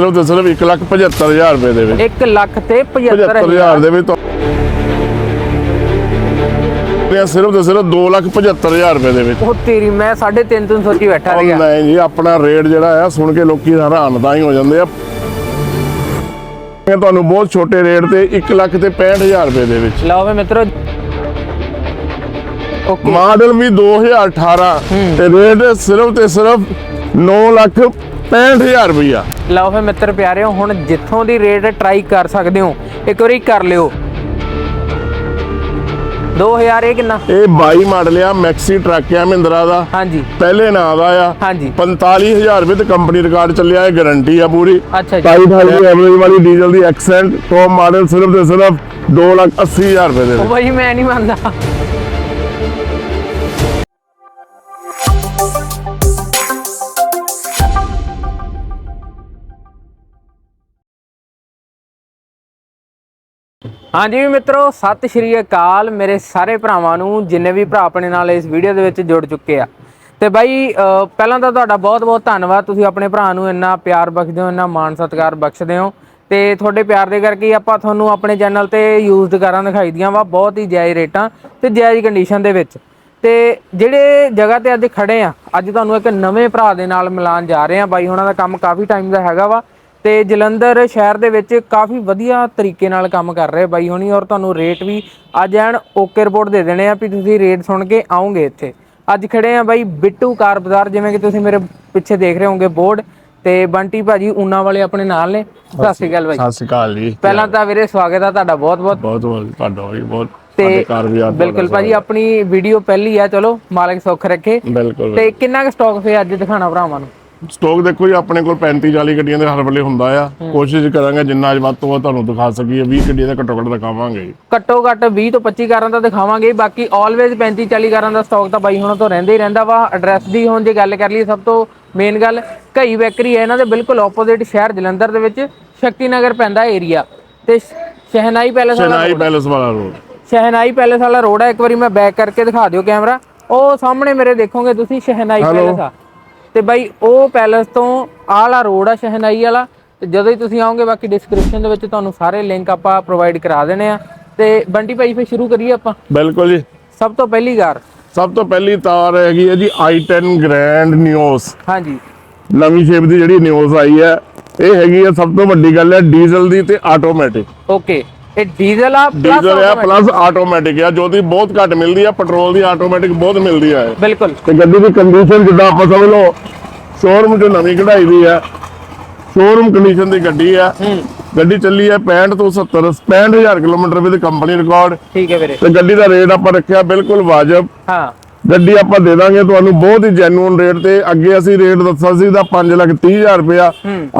ਸਿਰਫ ਤੇ ਸਿਰਫ 175000 ਰੁਪਏ ਦੇ ਵਿੱਚ। 1 ਲੱਖ ਤੇ 75000 75000 ਦੇ ਵਿੱਚ ਤਾਂ ਸਿਰਫ ਤੇ ਸਿਰਫ 275000 ਰੁਪਏ ਦੇ ਵਿੱਚ। ਉਹ ਤੇਰੀ ਮੈਂ 3.5 ਤੋਂ ਸੋਚੀ ਬੈਠਾ ਉਹ ਸੀਗਾ। ਨਹੀਂ ਜੀ ਆਪਣਾ ਰੇਟ ਜਿਹੜਾ ਆ ਸੁਣ ਕੇ ਲੋਕੀ ਹੈਰਾਨ ਤਾਂ ਹੀ ਹੋ ਜਾਂਦੇ ਆ। ਤੁਹਾਨੂੰ ਬਹੁਤ ਛੋਟੇ ਰੇਟ ਤੇ 1 ਲੱਖ ਤੇ 65000 ਰੁਪਏ ਦੇ ਵਿੱਚ। ਲਓ ਵੇ ਮਿੱਤਰੋ। ਮਾਡਲ ਵੀ 2018 ਤੇ ਰੇਟ ਸਿਰਫ ਤੇ ਸਿਰਫ 9 ਲੱਖ 65000 ਰੁਪਇਆ ਲਓ ਫੇ ਮਿੱਤਰ ਪਿਆਰਿਓ ਹੁਣ ਜਿੱਥੋਂ ਦੀ ਰੇਟ ਟਰਾਈ ਕਰ ਸਕਦੇ ਹੋ ਇੱਕ ਵਾਰੀ ਕਰ ਲਿਓ। 2000 ਇਹ ਕਿੰਨਾ? ਇਹ 22 ਮਾਡਲ ਆ ਮੈਕਸੀ ਟਰੱਕ ਆ ਮਹਿੰਦਰਾ ਦਾ। ਹਾਂਜੀ। ਪਹਿਲੇ ਨਾਂ ਦਾ ਆ ਹਾਂਜੀ 45000 ਰੁਪਏ ਤੇ ਕੰਪਨੀ ਰਿਕਾਰਡ ਚੱਲਿਆ ਹੈ ਗਾਰੰਟੀ ਆ ਪੂਰੀ। ਅੱਛਾ ਜੀ। 28 ਦੀ ਐਵਰੇਜ ਵਾਲੀ ਡੀਜ਼ਲ ਦੀ ਐਕਸੈਂਟ ਟੌਪ ਮਾਡਲ ਸਿਰਫ ਤੇ ਸਿਰਫ 280000 ਰੁਪਏ ਦੇ ਉਹ ਭਾਈ ਮੈਂ ਨਹੀਂ ਮੰਨਦਾ। ਹਾਂਜੀ ਵੀ ਮਿੱਤਰੋ, ਸਤਿ ਸ਼੍ਰੀ ਅਕਾਲ। ਮੇਰੇ ਸਾਰੇ ਭਰਾਵਾਂ ਨੂੰ, ਜਿੰਨੇ ਵੀ ਭਰਾ ਆਪਣੇ ਨਾਲ ਇਸ ਵੀਡੀਓ ਦੇ ਵਿੱਚ ਜੁੜ ਚੁੱਕੇ ਆ। ਤੇ ਬਾਈ ਪਹਿਲਾਂ ਤਾਂ ਤੁਹਾਡਾ ਬਹੁਤ-ਬਹੁਤ ਧੰਨਵਾਦ। ਤੁਸੀਂ ਆਪਣੇ ਭਰਾ ਨੂੰ ਇੰਨਾ ਪਿਆਰ ਬਖਸ਼ਦੇ ਹੋ, ਇੰਨਾ ਮਾਣ ਸਤਿਕਾਰ ਬਖਸ਼ਦੇ ਹੋ। ਤੇ ਤੁਹਾਡੇ ਪਿਆਰ ਦੇ ਕਰਕੇ ਆਪਾਂ ਤੁਹਾਨੂੰ ਆਪਣੇ ਚੈਨਲ ਤੇ ਯੂਜ਼ਡ ਕਾਰਾਂ ਦਿਖਾਈ ਦੀਆਂ ਵਾ, ਬਹੁਤ ਹੀ ਜਾਇਜ਼ ਰੇਟਾਂ ਤੇ ਜਾਇਜ਼ ਕੰਡੀਸ਼ਨ ਦੇ ਵਿੱਚ। ਤੇ ਜਿਹੜੇ ਜਗ੍ਹਾ ਤੇ ਅੱਜ ਖੜੇ ਆ, ਅੱਜ ਤੁਹਾਨੂੰ ਇੱਕ ਨਵੇਂ ਭਰਾ ਦੇ ਨਾਲ ਮਿਲਾਨ ਜਾ ਰਹੇ ਆ। ਬਾਈ, ਉਹਨਾਂ ਦਾ ਕੰਮ ਕਾਫੀ ਟਾਈਮ ਦਾ ਹੈਗਾ ਵਾ। ਤੇ ਜਲੰਧਰ ਸ਼ਹਿਰ ਦੇ ਵਿੱਚ ਕਾਫੀ ਵਧੀਆ ਤਰੀਕੇ ਨਾਲ ਕੰਮ ਕਰ ਰਹੇ ਬਾਈ ਹੋਣੀ ਔਰ ਤੁਹਾਨੂੰ ਰੇਟ ਵੀ ਅੱਜ ਐਨ ਓਕੇ ਰਿਪੋਰਟ ਦੇ ਦੇਣੇ ਆ ਵੀ ਤੁਸੀਂ ਰੇਟ ਸੁਣ ਕੇ ਆਓਗੇ ਇੱਥੇ। ਅੱਜ ਖੜੇ ਆ ਬਾਈ ਬਿੱਟੂ ਕਾਰ ਬਾਜ਼ਾਰ ਜਿਵੇਂ ਕਿ ਤੁਸੀਂ ਮੇਰੇ ਪਿੱਛੇ ਦੇਖ ਰਹੇ ਹੋਵੋਗੇ ਬੋਰਡ ਤੇ ਬੰਟੀ ਭਾਜੀ ਊਨਾ ਵਾਲੇ ਆਪਣੇ ਨਾਲ ਨੇ। ਸਤਿ ਸ਼੍ਰੀ ਅਕਾਲ ਬਾਈ। ਸਤਿ ਸ਼੍ਰੀ ਅਕਾਲ ਜੀ। ਪਹਿਲਾਂ ਤਾਂ ਵੀਰੇ ਸਵਾਗਤ ਆ ਤੁਹਾਡਾ ਬਹੁਤ ਬਹੁਤ। ਬਹੁਤ ਬਹੁਤ ਤੁਹਾਡਾ ਵੀ ਬਹੁਤ ਤੇ ਬਿਲਕੁਲ ਭਾਜੀ ਆਪਣੀ ਵੀਡੀਓ ਪਹਿਲੀ ਆ ਚਲੋ ਮਾਲਕ ਸੁੱਖ ਰੱਖੇ। ਤੇ ਕਿੰਨਾ ਕੁ ਸਟਾਕ ਫੇ ਅੱਜ ਦਿਖਾਣਾ ਭਰਾਵਾਂ ਨੂੰ? ਸਟਾਕ ਦੇਖੋ ਜੀ ਆਪਣੇ ਕੋਲ 35 40 ਗੱਡੀਆਂ ਦੇ ਹਰ ਵੇਲੇ ਹੁੰਦਾ ਆ। ਕੋਸ਼ਿਸ਼ ਕਰਾਂਗੇ ਜਿੰਨਾ ਅੱਜ ਵੱਧ ਤੋਂ ਵੱਧ ਤੁਹਾਨੂੰ ਦਿਖਾ ਸਕੀਏ 20 ਗੱਡੀਆਂ ਦਾ ਘੱਟੋ ਘੱਟ ਦਿਖਾਵਾਂਗੇ। ਘੱਟੋ ਘੱਟ 20 ਤੋਂ 25 ਕਾਰਾਂ ਤਾਂ ਦਿਖਾਵਾਂਗੇ। ਬਾਕੀ ਆਲਵੇਜ਼ 35 40 ਕਾਰਾਂ ਦਾ ਸਟਾਕ ਤਾਂ ਬਾਈ ਹੁਣਾਂ ਤੋਂ ਰਹਿੰਦਾ ਹੀ ਰਹਿੰਦਾ ਵਾ। ਐਡਰੈਸ ਦੀ ਹੁਣ ਜੇ ਗੱਲ ਕਰ ਲਈਏ ਸਭ ਤੋਂ ਮੇਨ ਗੱਲ ਘਈ ਬੈਕਰੀ ਹੈ। ਇਹਨਾਂ ਦੇ ਬਿਲਕੁਲ ਆਪੋਜ਼ਿਟ ਸ਼ਹਿਰ ਜਲੰਧਰ ਦੇ ਵਿੱਚ ਸ਼ਕਤੀ ਨਗਰ ਪੈਂਦਾ ਏਰੀਆ ਤੇ ਸ਼ਹਿਨਾਈ ਪੈਲੇਸ ਵਾਲਾ ਚੇਨਾਈ ਪੈਲੇਸ ਵਾਲਾ ਰੋਡ ਸ਼ਹਿਨਾਈ ਪੈਲੇਸ ਵਾਲਾ ਰੋਡ ਹੈ ਇੱਕ ਵਾਰੀ ਮੈਂ ਬੈਕ ਕਰਕੇ ਦਿਖਾ ਦਿਓ ਕੈਮਰਾ ਉਹ ਸਾਹਮਣੇ ਮੇਰੇ ਦੇਖੋਗੇ ਤੁਸੀਂ ਸ਼ਹਿਨਾਈ ਪੈਲੇਸ ਆ। ਤੇ ਬਾਈ ਉਹ ਪੈਲੇਸ ਤੋਂ ਆਹ ਵਾਲਾ ਰੋਡ ਆ ਸ਼ਹਿਨਾਈ ਵਾਲਾ ਤੇ ਜਦੋਂ ਹੀ ਤੁਸੀਂ ਆਓਗੇ ਬਾਕੀ ਡਿਸਕ੍ਰਿਪਸ਼ਨ ਦੇ ਵਿੱਚ ਤੁਹਾਨੂੰ ਸਾਰੇ ਲਿੰਕ ਆਪਾਂ ਪ੍ਰੋਵਾਈਡ ਕਰਾ ਦੇਣੇ ਆ। ਤੇ ਬੰਟੀ ਭਾਈ ਫੇ ਸ਼ੁਰੂ ਕਰੀਏ ਆਪਾਂ? ਬਿਲਕੁਲ ਜੀ। ਸਭ ਤੋਂ ਪਹਿਲੀ ਕਾਰ? ਸਭ ਤੋਂ ਪਹਿਲੀ ਤਾਰ ਹੈਗੀ ਹੈ ਜੀ i10 ਗ੍ਰੈਂਡ ਨਿਓਸ ਹਾਂਜੀ। ਨਵੀਂ ਸ਼ੇਪ ਦੀ ਜਿਹੜੀ ਨਿਓਸ ਆਈ ਹੈ ਇਹ ਹੈਗੀ ਹੈ ਸਭ ਤੋਂ ਵੱਡੀ ਗੱਲ ਹੈ ਡੀਜ਼ਲ ਦੀ ਤੇ ਆਟੋਮੈਟਿਕ ਓਕੇ ਇਹ ਡੀਜ਼ਲ ਆ plus diesel automatic। Plus automatic ਹੈ ਜੋ ਦੀ ਬਹੁਤ ਘੱਟ ਮਿਲਦੀ ਹੈ ਪੈਟਰੋਲ ਦੀ ਆਟੋਮੈਟਿਕ ਬਹੁਤ ਮਿਲਦੀ ਹੈ ਬਿਲਕੁਲ। ਤੇ ਗੱਡੀ ਦੀ ਕੰਡੀਸ਼ਨ ਜਿੱਦਾਂ ਆਪਾਂ ਸਮਝ ਲਓ ਸ਼ੋਰੂਮ ਚੋਂ ਨਵੀਂ ਕਢਾਈ ਦੀ ਹੈ ਸ਼ੋਰੂਮ ਕੰਡੀਸ਼ਨ ਦੀ ਗੱਡੀ ਹੈ। ਗੱਡੀ ਚੱਲੀ ਹੈ 65 ਤੋਂ 70 65000 ਕਿਲੋਮੀਟਰ ਵੀ ਕੰਪਨੀ ਰਿਕਾਰਡ ਠੀਕ ਹੈ ਵੀਰੇ। ਤੇ ਗੱਡੀ ਦਾ ਰੇਟ ਆਪਾਂ ਰੱਖਿਆ ਬਿਲਕੁਲ ਵਾਜਬ। ਹਾਂ। ਗੱਡੀ ਆਪਾਂ ਦੇ ਦਾਂਗੇ ਤੁਹਾਨੂੰ ਬਹੁਤ ਹੀ ਜੈਨੂਨ ਰੇਟ ਤੇ। ਅੱਗੇ ਅਸੀਂ ਰੇਟ ਦੱਸਿਆ ਸੀ ਦਾ 5 ਲੱਖ 30 ਹਜ਼ਾਰ ਰੁਪਇਆ।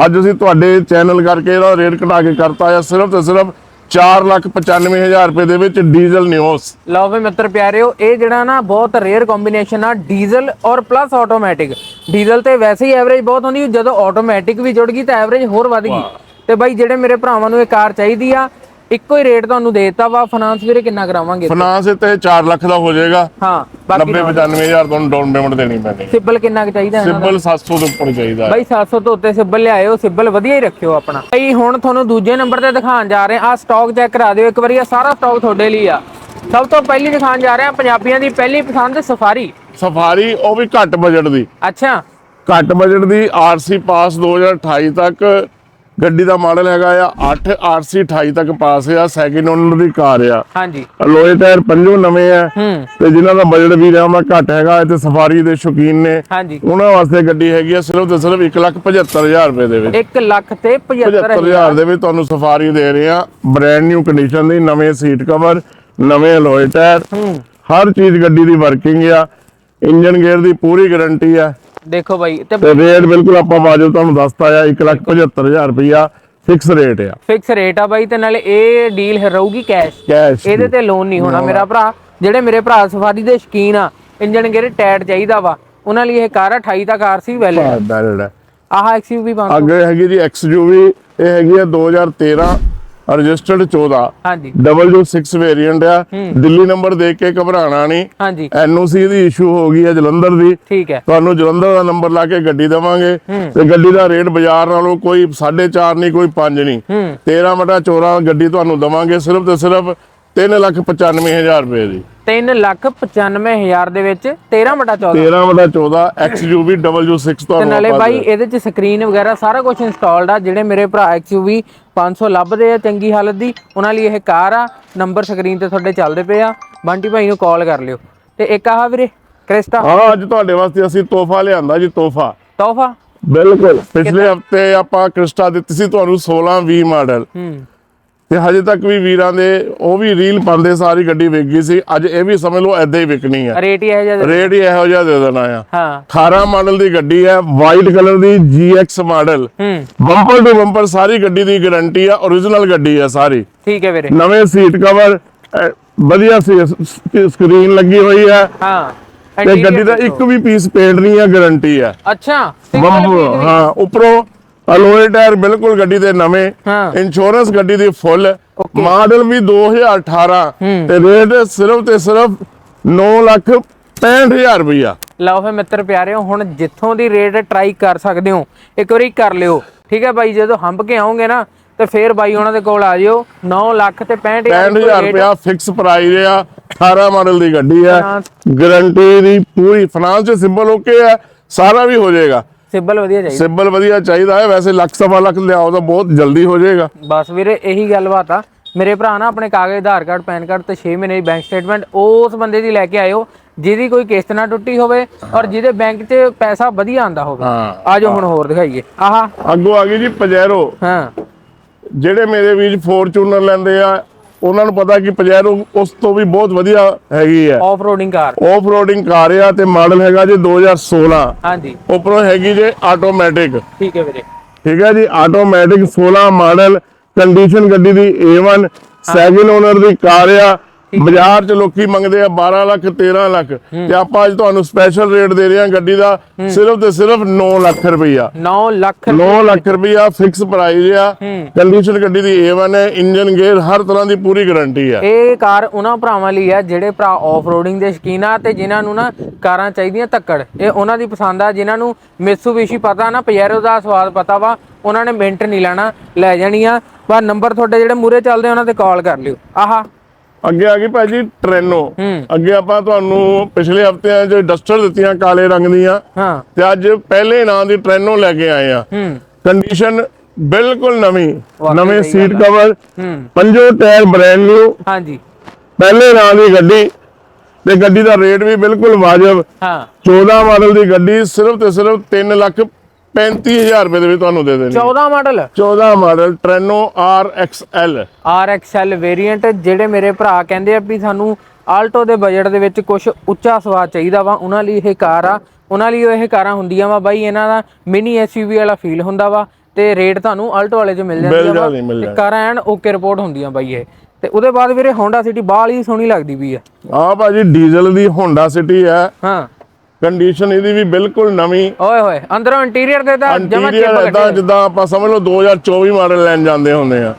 ਅੱਜ ਅਸੀਂ ਤੁਹਾਡੇ ਚੈਨਲ ਕਰਕੇ ਇਹਦਾ ਰੇਟ ਘਟਾ ਕੇ ਕਰਤਾ ਆ ਸਿਰਫ ਤੇ ਸਿਰਫ 4 ਲੱਖ 95 ਹਜ਼ਾਰ ਰੁਪਏ ਦੇ ਵਿੱਚ ਡੀਜ਼ਲ ਨਿਓਸ ਲਓ ਵੀ ਮਿੱਤਰ ਪਿਆਰਿਓ ਇਹ ਜਿਹੜਾ ਨਾ ਬਹੁਤ ਰੇਅਰ ਕੰਬੀਨੇਸ਼ਨ ਆ ਡੀਜ਼ਲ ਔਰ ਪਲੱਸ ਆਟੋਮੈਟਿਕ ਡੀਜ਼ਲ ਤੇ ਵੈਸੇ ਹੀ ਐਵਰੇਜ ਬਹੁਤ ਹੁੰਦੀ ਜਦੋਂ ਆਟੋਮੈਟਿਕ ਵੀ ਜੁੜ ਗਈ ਤਾਂ ਐਵਰੇਜ ਹੋਰ ਵੱਧ ਗਈ। ਤੇ ਬਾਈ ਜਿਹੜੇ ਮੇਰੇ ਭਰਾਵਾਂ ਨੂੰ ਇਹ ਕਾਰ ਚਾਹੀਦੀ ਆ ਇੱਕੋ ਹੀ ਰੇਟ ਤੁਹਾਨੂੰ ਦੇ ਦਿੱਤਾ ਵਾ ਫਾਈਨਾਂਸ ਵੀਰੇ ਕਿੰਨਾ ਕਰਾਵਾਂਗੇ ਫਾਈਨਾਂਸ ਤੇ 4 ਲੱਖ ਦਾ ਹੋ ਜਾਏਗਾ। ਹਾਂ ਬਾਕੀ 90 95 ਹਜ਼ਾਰ ਤੁਹਾਨੂੰ ਡਾਊਨ ਪੇਮੈਂਟ ਦੇਣੀ ਪੈਣੀ। ਸਿਬਲ ਕਿੰਨਾ ਕੁ ਚਾਹੀਦਾ ਸਿੰਪਲ 700 ਦੇ ਉੱਪਰ ਚਾਹੀਦਾ। ਬਾਈ 700 ਤੋਂ ਉੱਤੇ ਸਿਬਲ ਲਿਆਇਓ ਸਿਬਲ ਵਧੀਆ ਹੀ ਰੱਖਿਓ ਆਪਣਾ। ਬਾਈ ਹੁਣ ਤੁਹਾਨੂੰ ਦੂਜੇ ਨੰਬਰ ਤੇ ਦਿਖਾਉਣ ਜਾ ਰਹੇ ਆ ਸਟਾਕ ਚੈੱਕ ਕਰਾ ਦਿਓ। ਇੱਕ ਵਾਰੀ ਆ ਸਾਰਾ ਸਟਾਕ ਤੁਹਾਡੇ ਲਈ ਆ। ਸਭ ਤੋਂ ਪਹਿਲੀ ਦਿਖਾਉਣ ਜਾ ਰਹੇ ਆ ਪੰਜਾਬੀਆਂ ਦੀ ਪਹਿਲੀ ਪਸੰਦ ਸਫਾਰੀ ਸਫਾਰੀ ਉਹ ਵੀ ਘੱਟ ਬਜਟ ਦੀ। ਅੱਛਾ। ਘੱਟ ਬਜਟ ਦੀ ਆਰਸੀ ਪਾਸ 2028 ਤੱਕ। ਗੱਡੀ ਦਾ ਮਾਡਲ ਹੈਗਾ ਆ 8 ਆਰਸੀ 28 ਤੱਕ ਪਾਸ ਆ ਸੈਕਿੰਡ ਓਨਰ ਦੀ ਕਾਰ ਆ। ਹਾਂਜੀ। ਲੋਏ ਟਾਇਰ ਪੰਜੋ ਨਵੇਂ ਆ ਤੇ ਜਿਨ੍ਹਾਂ ਦਾ ਬਜਟ ਵੀ ਰਿਹਾ ਘੱਟ ਹੈਗਾ ਤੇ ਸਫਾਰੀ ਦੇ ਸ਼ੌਕੀਨ ਨੇ। ਹਾਂਜੀ। ਉਹਨਾਂ ਵਾਸਤੇ ਗੱਡੀ ਹੈਗੀ ਆ ਸਿਰਫ ਤੇ ਸਿਰਫ 175000 ਰੁਪਏ ਦੇ ਵਿੱਚ। 1 ਲੱਖ ਤੇ 75000 75000 ਦੇ ਵਿੱਚ ਤੁਹਾਨੂੰ ਸਫਾਰੀ ਦੇ ਰਹੇ ਆ। ਬ੍ਰੈਂਡ ਨਿਊ ਕੰਡੀਸ਼ਨ ਦੀ ਨਵੇਂ ਸੀਟ ਕਵਰ ਨਵੇਂ ਅਲੋਏ ਟਾਇਰ। ਹਰ ਚੀਜ਼ ਗੱਡੀ ਦੀ ਵਰਕਿੰਗ ਆ। ਇੰਜਨ ਗੇਅਰ ਦੀ ਪੂਰੀ ਗਾਰੰਟੀ ਆ। ਦੇਖੋ ਬਾਈ ਤੇ ਤੇ ਰੇਟ ਬਿਲਕੁਲ ਆਪਾਂ ਵਾਜਬ ਤੁਹਾਨੂੰ ਦੱਸਤਾ ਆ 175000 ਰੁਪਇਆ ਫਿਕਸ ਰੇਟ ਆ। ਫਿਕਸ ਰੇਟ ਆ ਬਾਈ ਤੇ ਨਾਲੇ ਇਹ ਡੀਲ ਰਹੂਗੀ ਕੈਸ਼ ਕੈਸ਼ ਇਹਦੇ ਤੇ ਲੋਨ ਨਹੀਂ ਹੋਣਾ। ਮੇਰਾ ਭਰਾ ਜਿਹੜੇ ਮੇਰੇ ਭਰਾ ਸਫਾਰੀ ਦੇ ਸ਼ਕੀਨ ਆ ਇੰਜਨ ਗੇਅਰ ਟਾਇਰ ਚਾਹੀਦਾ ਵਾ ਉਹਨਾਂ ਲਈ ਇਹ ਕਾਰ 28 ਤੱਕ ਆਰਸੀ ਵੈਲਿਡ ਆ ਬੈਲਡ ਹੈ ਆਹ ਐਕਸਯੂਵੀ ਬੰਦ ਅੱਗੇ ਹੈਗੀ ਜੀ XUV ਇਹ ਹੈਗੀ ਆ 2013 ਰਜਿਸਟਰਡ 14 ਹਾਂਜੀ। W6 ਵੇਰੀਐਂਟ ਆ। ਦਿੱਲੀ ਨੰਬਰ ਦੇਖ ਕੇ ਘਬਰਾਣਾ ਨਹੀਂ। ਹਾਂਜੀ। ਐਨਓਸੀ ਦੀ ਇਸ਼ੂ ਹੋ ਗਈ ਹੈ ਜਲੰਧਰ ਦੀ। ਠੀਕ ਹੈ। ਤੁਹਾਨੂੰ ਜਲੰਧਰ ਦਾ ਨੰਬਰ ਲਾ ਕੇ ਗੱਡੀ ਦੇਵਾਂਗੇ। ਤੇ ਗੱਡੀ ਦਾ ਰੇਟ ਬਾਜ਼ਾਰ ਨਾਲੋਂ ਕੋਈ 4.5 ਨਹੀਂ ਕੋਈ 5 ਨਹੀਂ। ਹੂੰ। 13 ਬਟਾ 14 ਗੱਡੀ ਤੁਹਾਨੂੰ ਦਵਾਂਗੇ ਸਿਰਫ ਤੇ ਸਿਰਫ 395000 ਰੁਪਏ ਦੀ 3 ਲੱਖ 95 ਹਜ਼ਾਰ ਦੇ। ਵਿੱਚ 13 ਬਟਾ 14 13 ਬਟਾ 14 XUV W6 ਤੇ ਤੁਹਾਨੂੰ ਨਾਲੇ ਆਪਾਂ ਬਾਈ ਇਹਦੇ ਚ ਸਕਰੀਨ ਵਗੈਰਾ ਸਾਰਾ ਕੁਝ ਇੰਸਟਾਲਡ ਆ ਜਿਹੜੇ ਮੇਰੇ ਭਰਾ XUV 500 ਲੱਭਦੇ ਆ ਚੰਗੀ ਹਾਲਤ ਦੀ ਉਹਨਾਂ ਲਈ ਇਹ ਕਾਰ ਆ ਨੰਬਰ ਸਕਰੀਨ ਤੇ ਤੁਹਾਡੇ ਚੱਲਦੇ ਪਏ ਆ। ਬੰਟੀ ਭਾਈ ਨੂੰ ਕਾਲ ਕਰ ਲਿਓ। ਤੇ ਇੱਕ ਆਹ ਵੀਰੇ ਕ੍ਰਿਸਟਾ। ਹਾਂ ਅੱਜ ਤੁਹਾਡੇ ਵਾਸਤੇ ਅਸੀਂ ਤੋਹਫਾ ਲਿਆਂਦਾ ਜੀ ਤੋਹਫਾ। ਤੋਹਫਾ? ਬਿਲਕੁਲ ਪਿਛਲੇ ਹਫ਼ਤੇ ਆਪਾਂ ਕ੍ਰਿਸਟਾ ਦਿੱਤੀ ਸੀ ਤੁਹਾਨੂੰ 16 20 ਮਾਡਲ। ਹੂੰ। ਤੇ ਹਜੇ ਤੱਕ ਵੀ ਵੀਰਾਂ ਦੇ ਉਹ ਵੀ ਰੀਲ ਪਾਉਂਦੇ ਸਾਰੀ ਗੱਡੀ ਵਿਕ ਗਈ ਸੀ। ਅੱਜ ਇਹ ਵੀ ਸਮਝ ਲਓ ਐਦਾਂ ਹੀ ਵਿਕਣੀ ਆ। ਰੇਟ ਹੀ ਇਹ ਜਿਹਾ ਰੇਟ ਹੀ ਇਹੋ ਜਿਹਾ ਦੇ ਦੇਣਾ ਆ। ਹਾਂ। 18 ਮਾਡਲ ਦੀ ਗੱਡੀ ਹੈ ਵਾਈਟ ਕਲਰ ਦੀ GX model bumper to bumper ਸਾਰੀ ਗੱਡੀ ਦੀ ਗਾਰੰਟੀ ਆ origignal ਗੱਡੀ ਹੈ ਸਾਰੀ। ਠੀਕ ਹੈ ਵੀਰੇ। ਨਵੇਂ ਸੀਟ ਕਵਰ ਵਧੀਆ ਸਕਰੀਨ ਲੱਗੀ ਹੋਈ ਹੈ ਹਾਂ। ਤੇ ਗੱਡੀ ਦਾ ਇੱਕ ਵੀ ਪੀਸ ਪੇਂਟ ਨਹੀਂ ਹੈ ਗਾਰੰਟੀ ਹੈ ਅੱਛਾ? ਹਾਂ ਉੱਪਰੋਂ ਅਲੋਏ ਟਾਇਰ ਬਿਲਕੁਲ ਗੱਡੀ ਦੇ ਨਵੇਂ ਇੰਸ਼ੋਰੈਂਸ ਗੱਡੀ ਦੀ ਫੁੱਲ ਮਾਡਲ ਵੀ 2018 ਹੂੰ। ਤੇ ਰੇਟ ਸਿਰਫ ਤੇ ਸਿਰਫ 9 ਲੱਖ 65000 ਰੁਪਇਆ ਲਓ ਫੇ ਮਿੱਤਰ ਪਿਆਰਿਓ ਹੁਣ ਜਿੱਥੋਂ ਦੀ ਰੇਟ ਟਰਾਈ ਕਰ ਸਕਦੇ ਹੋ ਇੱਕ ਵਾਰੀ ਕਰ ਲਿਓ। ਠੀਕ ਹੈ ਬਾਈ ਜਦੋਂ ਹੰਬ ਕੇ ਆਓਗੇ ਨਾ ਤੇ ਫੇਰ ਬਾਈ ਉਹਨਾਂ ਦੇ ਕੋਲ ਆ ਜਿਓ। 9 ਲੱਖ ਤੇ 65000 65000 ਰੁਪਇਆ ਫਿਕਸ ਪ੍ਰਾਈਸ ਆ 18 ਮਾਡਲ ਦੀ ਗੱਡੀ ਹੈ। ਗਾਰੰਟੀ ਦੀ ਪੂਰੀ ਫਾਈਨਾਂਸ ਸਿੰਬਲ ਓਕੇ ਹੈ ਸਾਰਾ ਵੀ ਹੋ ਜਾਏਗਾ। ਸਿਬਲ ਵਧੀਆ ਚਾਹੀਦਾ। ਸਿੰਬਲ ਵਧੀਆ ਚਾਹੀਦਾ ਹੈ ਵੈਸੇ ਲੱਖ ਸਵਾ ਲੱਖ ਲਿਆਓ ਤਾਂ ਬਹੁਤ ਜਲਦੀ ਹੋ ਜਾਏਗਾ। ਬਸ ਵੀਰੇ ਇਹੀ ਗੱਲਬਾਤ ਆ। ਮੇਰੇ ਭਰਾ ਨਾ ਆਪਣੇ ਕਾਗਜ਼ ਆਧਾਰ ਕਾਰਡ ਪੈਨ ਕਾਰਡ ਤੇ 6 ਮਹੀਨੇ ਦੀ ਬੈਂਕ ਸਟੇਟਮੈਂਟ ਉਸ ਬੰਦੇ ਦੀ ਲੈ ਕੇ ਆਇਓ ਜਿਹਦੀ ਕੋਈ ਕਿਸ਼ਤ ਨਾ ਟੁੱਟੀ ਹੋਵੇ ਔਰ ਜਿਹਦੇ ਬੈਂਕ 'ਚ ਪੈਸਾ ਵਧੀਆ ਆਂਦਾ ਹੋਵੇ। ਆਜੋ ਹੁਣ ਹੋਰ ਦਿਖਾਈਏ। ਆਹਾ। ਅੱਗੋਂ ਆ ਗਈ ਜੀ ਪਜੈਰੋ ਹਾਂ। ਜਿਹੜੇ ਮੇਰੇ ਵੀਰ ਫੋਰਚੂਨਰ ਲੈਂਦੇ ਆ ਉਹਨਾਂ ਨੂੰ ਪਤਾ ਕਿ ਪਜੈਰੋ ਉਸ ਤੋਂ ਵੀ ਬਹੁਤ ਵਧੀਆ ਹੈਗੀ ਹੈ। Of ਰੋਡਿੰਗ car. ਆਫ ਰੋਡਿੰਗ ਕਾਰ ਆ ਤੇ ਮਾਡਲ ਹੈਗਾ ਜੀ 2016 ਹਾਂਜੀ। ਉੱਪਰੋਂ ਹੈਗੀ ਜੇ ਆਟੋਮੈਟਿਕ ਠੀਕ ਹੈ ਵੀਰੇ। ਠੀਕ ਹੈ ਜੀ ਆਟੋਮੈਟਿਕ 16 ਮਾਡਲ ਕੰਡੀਸ਼ਨ ਗੱਡੀ ਦੀ A1 ਸੈਕਿੰਡ ਓਨਰ ਦੀ ਕਾਰ ਆ। ਬਾਜ਼ਾਰ 'ਚ ਲੋਕੀ ਮੰਗਦੇ ਆ 12 ਲੱਖ 13 ਲੱਖ ਤੇ ਆਪਾਂ ਅੱਜ ਤੁਹਾਨੂੰ ਸਪੈਸ਼ਲ ਰੇਟ ਦੇ ਰਹੇ ਹਾਂ ਗੱਡੀ ਦਾ ਸਿਰਫ ਤੇ ਸਿਰਫ 9 ਲੱਖ ਰੁਪਈਆ। 9 ਲੱਖ 9 ਲੱਖ ਰੁਪਈਆ ਫਿਕਸ ਪ੍ਰਾਈਸ ਆ। ਕੰਡੀਸ਼ਨ ਗੱਡੀ ਦੀ A1 ਹੈ ਇੰਜਨ ਗੇਅਰ ਹਰ ਤਰ੍ਹਾਂ ਦੀ ਪੂਰੀ ਗਾਰੰਟੀ ਆ। ਇਹ ਕਾਰ ਉਹਨਾਂ ਭਰਾਵਾਂ ਲਈ ਆ ਜਿਹੜੇ ਭਰਾ ਆਫ ਰੋਡਿੰਗ ਦੇ ਸ਼ੌਕੀਨ ਆ ਤੇ ਜਿਨ੍ਹਾਂ ਨੂੰ ਨਾ ਕਾਰਾਂ ਚਾਹੀਦੀਆਂ ਤੱਕੜ ਇਹ ਉਹਨਾਂ ਦੀ ਪਸੰਦ ਆ ਜਿਨ੍ਹਾਂ ਨੂੰ ਮਿਸੂਬੀਸ਼ੀ ਪਤਾ ਨਾ ਪਜੈਰੋ ਦਾ ਸਵਾਦ ਪਤਾ ਵਾ ਉਹਨਾਂ ਨੇ ਮਿੰਟ ਨਹੀਂ ਲੈਣਾ ਲੈ ਜਾਣੀ ਆ। ਬਸ ਨੰਬਰ ਤੁਹਾਡੇ ਜਿਹੜੇ ਮੂਰੇ ਚੱਲਦੇ ਉਹਨਾਂ ਤੇ ਕਾਲ ਕਰ ਲਿਓ। ਆਹਾ। ਅੱਗੇ ਆ ਗਈ ਭਾਜੀ ਟ੍ਰੈਨੋ। ਅੱਗੇ ਆਪਾਂ ਤੁਹਾਨੂੰ ਪਿਛਲੇ ਹਫਤਿਆਂ 'ਚ ਡਸਟਰ ਦਿੱਤੀਆਂ ਕਾਲੇ ਰੰਗ ਦੀਆਂ। ਹਾਂ। ਤੇ ਅੱਜ ਪਹਿਲੇ ਨਾਂ ਦੀ ਟ੍ਰੈਨੋ ਲੈ ਕੇ ਆਏ ਆ। ਕੰਡੀਸ਼ਨ ਬਿਲਕੁਲ ਨਵੀਂ। ਨਵੇਂ ਸੀਟ ਕਵਰ ਪੰਜੋ ਟਾਇਰ ਬ੍ਰੈਂਡ ਨਿਊ ਹਾਂਜੀ। ਪਹਿਲੇ ਨਾਂ ਦੀ ਗੱਡੀ। ਤੇ ਗੱਡੀ ਦਾ ਰੇਟ ਵੀ ਬਿਲਕੁਲ ਵਾਜਬ। ਹਾਂ। 14 ਮਾਡਲ ਦੀ ਗੱਡੀ ਸਿਰਫ ਤੇ ਸਿਰਫ 3 ਲੱਖ 35000 ਰੁਪਏ ਦੇ ਵਿੱਚ ਤੁਹਾਨੂੰ ਦੇ ਦੇਣੀ। 14 model? 14 model Terrano RXL RXL variant ਜਿਹੜੇ ਮੇਰੇ ਭਰਾ ਕਹਿੰਦੇ ਆ ਵੀ ਸਾਨੂੰ ਆਲਟੋ ਦੇ ਬਜਟ ਦੇ ਵਿੱਚ ਕੁਝ ਉੱਚਾ ਸਵਾਦ ਚਾਹੀਦਾ ਵਾ ਉਹਨਾਂ ਲਈ ਇਹ ਕਾਰ ਆ। ਉਹਨਾਂ ਲਈ ਇਹ ਕਾਰਾਂ ਹੁੰਦੀਆਂ ਵਾ ਬਾਈ ਇਹਨਾਂ ਦਾ ਮਿਨੀ ਐਸਯੂਵੀ ਵਾਲਾ ਫੀਲ ਹੁੰਦਾ ਵਾ ਤੇ ਰੇਟ ਤੁਹਾਨੂੰ ਆਲਟੋ ਵਾਲੇ 'ਚ ਮਿਲ ਜਾਂਦੀ, ਮਿਲ ਤੇ। ਕਾਰਾਂ ਐਨ ਓਕੇ ਰਿਪੋਰਟ ਹੁੰਦੀਆਂ ਬਾਈ ਇਹ। ਤੇ ਉਹਦੇ ਬਾਅਦ ਵੀਰੇ ਹੋਂਡਾ ਸਿਟੀ ਬਾਹਲੀ ਸੋਹਣੀ ਲੱਗਦੀ ਵੀ ਆ। ਆ ਭਾਜੀ ਡੀਜ਼ਲ ਦੀ ਹੋਂਡਾ ਸਿਟੀ ਹੈ ਹਾਂ। ਕੰਡੀਸ਼ਨ ਇਹਦੀ ਵੀ ਬਿਲਕੁਲ ਨਵੀਂ। ਓਏ ਹੋਏ ਅੰਦਰੋਂ ਇੰਟੀਰੀਅਰ ਦੇ ਤਾਂ ਜਮਾ ਚਿਪ ਇਦਾਂ ਜਿੱਦਾਂ ਆਪਾਂ ਸਮਝ ਲਓ 2024 ਮਾਡਲ ਲੈਣ ਜਾਂਦੇ ਹੁੰਦੇ ਆ।